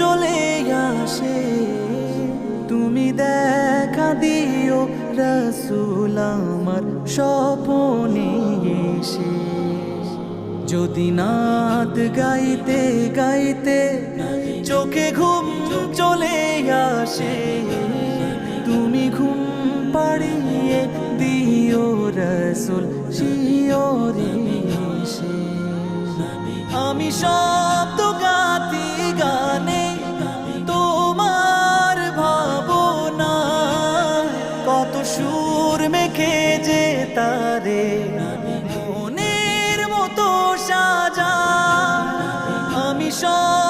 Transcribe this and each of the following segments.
চলে আসে। তুমি দেখা দিও রসুল আমার স্বপনে এসে। যদি নাত গাইতে গাইতে চোখে ঘুম চলে আসে, তুমি ঘুম পাড়িয়ে দিও রসুল শিওরে আমি শব্দ সুর মেখে যে তারে মনের মতো সাজা। আমি শব্দ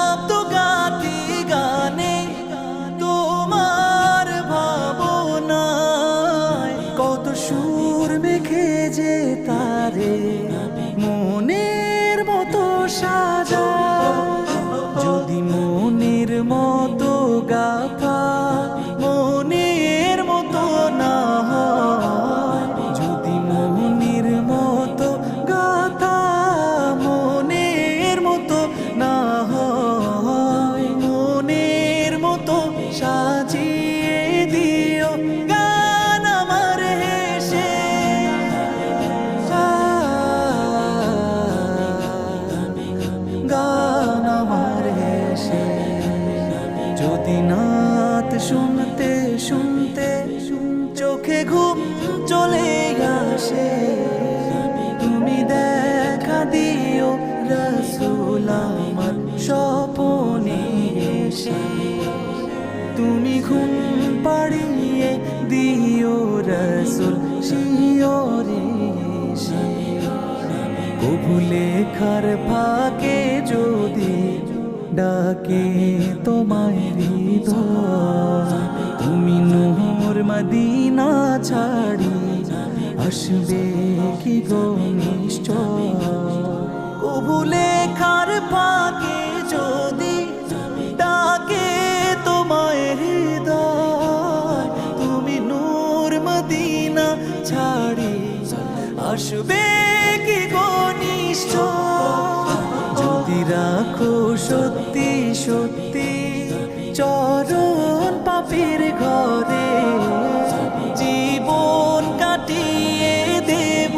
যদি নাত শুনতে শুনতে চোখে ঘুম চলে আসে। তুমি দেখা দিও রসুল আমার স্বপনে এসে। তুমি ঘুম পাড়িয়ে দিও রসুল শিওরে কবু লেখার ফাঁকে যদি ডাকে তোমায় তুমি নোহর মদিনা ছাড়ি আসবে কি গো নিশ্চয়? কবু লেখার ফাঁকে যদি ডাকে তোমায় হৃদয়, তুমি নূর মদিনা ছাড়ি আসবে যদি রাখো সত্যি সত্যি চরণ পাপের ঘরে, জীবন কাটিয়ে দেব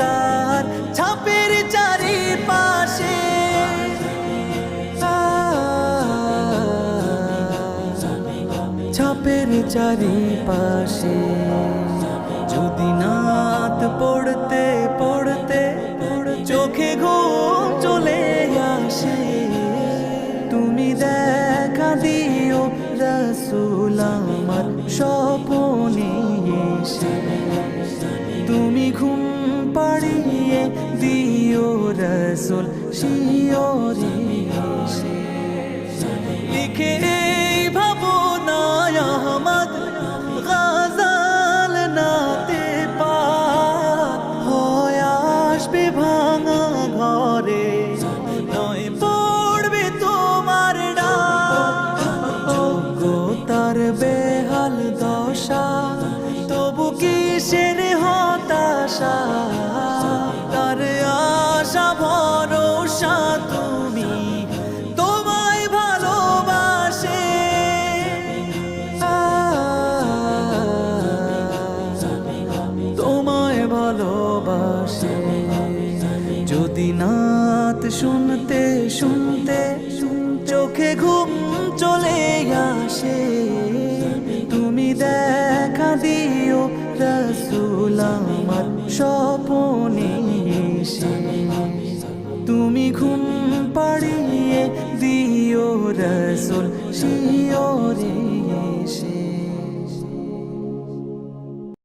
তার ছাপের চারিপাশে। ছাপের চারিপাশে যদি নাত পড়তে পড়তে দিও রসুল স্বপনে তুমি ঘুম পাড়িয়ে দিও রসুল শিওরে এসে। লিখে নাতে ভাঙা ঘরে বেহাল দশা, তবু কিসের হতাশা? তার আশা, ভরসা তুমি তোমায় ভালোবাসে। তোমায় ভালোবাসে। যদি নাত শুনতে শুনতে চোখে ঘুম চলে আসে দেখা দিও রসুল স্বপনে এসে। তুমি ঘুম পাড়িয়ে দিও রসুল শিওরে এসে।